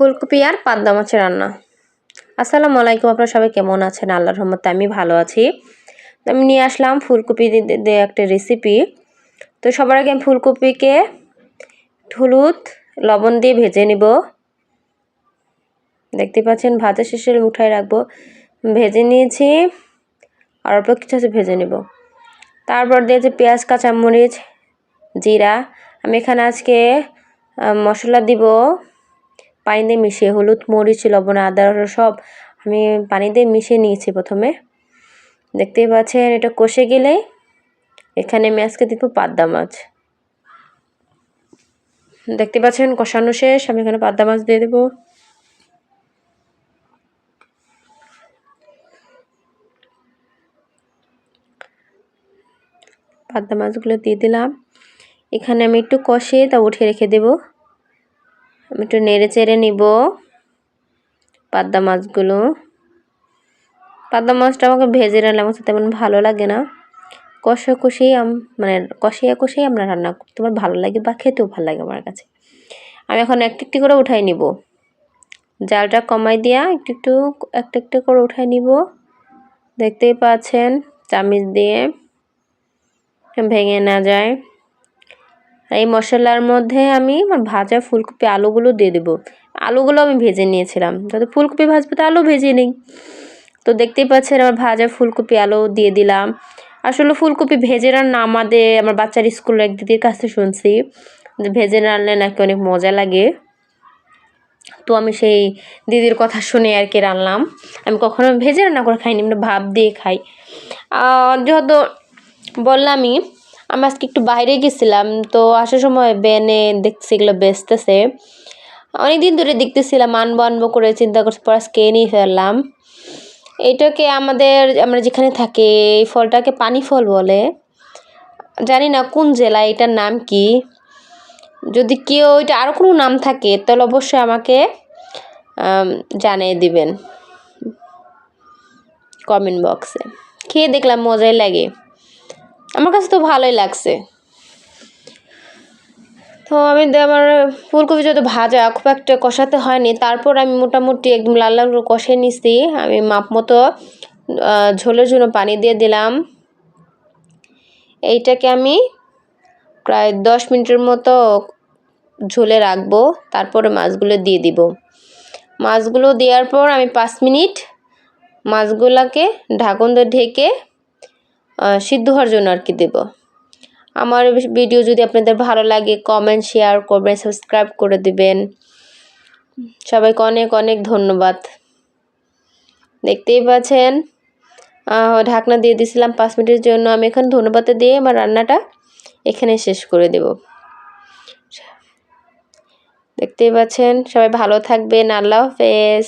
ফুলকপি আর পাদ্দা মাছের রান্না। আসসালামু আলাইকুম, আপনারা সবাই কেমন আছেন? আল্লাহর রহমতে আমি ভালো আছি। আমি নিয়ে আসলাম ফুলকপি দিয়ে একটা রেসিপি তো সবার আগে আমি ফুলকপিকে হলুদ, লবণ দিয়ে ভেজে নিব। দেখতে পাচ্ছেন ভাজা শেষে উঠায় রাখব। ভেজে নিয়েছি, আর অল্প কিছু আছে, ভেজে নেব। তারপর দিয়েছি পেঁয়াজ, কাঁচামরিচ, জিরা। আমি এখানে আজকে মশলা দিব পানি দিয়ে মিশিয়ে, হলুদ, মরিচ, লবণ, আদা সব আমি পানি দিয়ে মিশিয়ে নিয়েছি প্রথমে। দেখতেই পাচ্ছেন, এটা কষে গেলে এখানে আমি আজকে দিব পাদ্দা মাছ। দেখতে পাচ্ছেন, কষানো শেষ, আমি এখানে পাদ্দা মাছ দিয়ে দেবো। পাদ্দা মাছগুলো দিয়ে দিলাম। এখানে আমি একটু কষিয়ে তা উঠে রেখে দেব। আমি একটু নেড়ে চেড়ে নিব পাদ্দা মাছগুলো। পাদ্দা মাছটা আমাকে ভেজে রান্না আমার তেমন ভালো লাগে না। কষা কষিয়ে মানে কষিয়ে কষিয়ে আমরা রান্না করতে আমার ভালো লাগে বা খেতেও ভালো লাগে আমার কাছে। আমি এখন একটু একটু করে উঠাই নিব। জালটা কমাই দিয়া একটু একটু একটা একটা করে উঠাই নিব। দেখতেই পাচ্ছেন, চামিচ দিয়ে ভেঙে না যায়। এই মশলার মধ্যে আমি আমার ভাজা ফুলকপি আলুগুলো দিয়ে দেবো। আলুগুলো আমি ভেজে নিয়েছিলাম। তাতে ফুলকপি ভাজবো তো আলু ভেজে নিই। তো দেখতেই পাচ্ছেন আমার ভাজা ফুলকপি আলু দিয়ে দিলাম। আসলে ফুলকপি ভেজে রান্না আমাদের আমার বাচ্চার স্কুলের এক দিদির কাছে শুনছি ভেজে রান্নালে নাকি অনেক মজা লাগে। তো আমি সেই দিদির কথা শুনে আর কি রান্নাম আমি কখনো ভেজে রান্না করে খাইনি মানে ভাব দিয়ে খাই। যেহেতু বললামই আমি আজকে একটু বাইরে গেছিলাম, তো আসার সময় বেনে দেখছি এগুলো বেচতেছে। অনেকদিন ধরে দেখতেছিলাম, আনব আনব করে চিন্তা করছি, পর আজকে নিয়ে ফেললাম। এটাকে আমাদের, আমরা যেখানে থাকি, এই ফলটাকে পানি ফল বলে। জানি না কোন জেলায়, এটার নাম কি। যদি কেউ, এটা আরও কোনো নাম থাকে, তাহলে অবশ্যই আমাকে জানিয়ে দিবেন। কমেন্ট বক্সে খেয়ে দেখলাম, মজাই লাগে। আমার কাছে তো ভালোই লাগছে। তো আমি আমার ফুলকপি যত ভাজা খুব একটা কষাতে হয়নি। তারপর আমি মোটামুটি একদম লাল লাল করে কষে নিছি। আমি মাপ মতো ঝোলের জন্য পানি দিয়ে দিলাম। এইটাকে আমি প্রায় দশ মিনিটের মতো ঝোলে রাখব। তারপরে মাছগুলো দিয়ে দিব। মাছগুলো দেওয়ার পর আমি পাঁচ মিনিট মাছগুলোকে ঢাকন দিয়ে ঢেকে সিদ্ধ হওয়ার জন্য আর কি দেব। আমার ভিডিও যদি আপনাদের ভালো লাগে কমেন্ট শেয়ার করবেন সাবস্ক্রাইব করে দিবেন। সবাইকে অনেক অনেক ধন্যবাদ। দেখতেই পাচ্ছেন? ঢাকনা দিয়ে দিয়েছিলাম পাঁচ মিনিটের জন্য। আমি এখন ধন্যবাদ দিয়ে আমার রান্নাটা এখানে শেষ করে দেব। দেখতেই পাচ্ছেন? সবাই ভালো থাকবেন। আল্লাহ হাফেজ।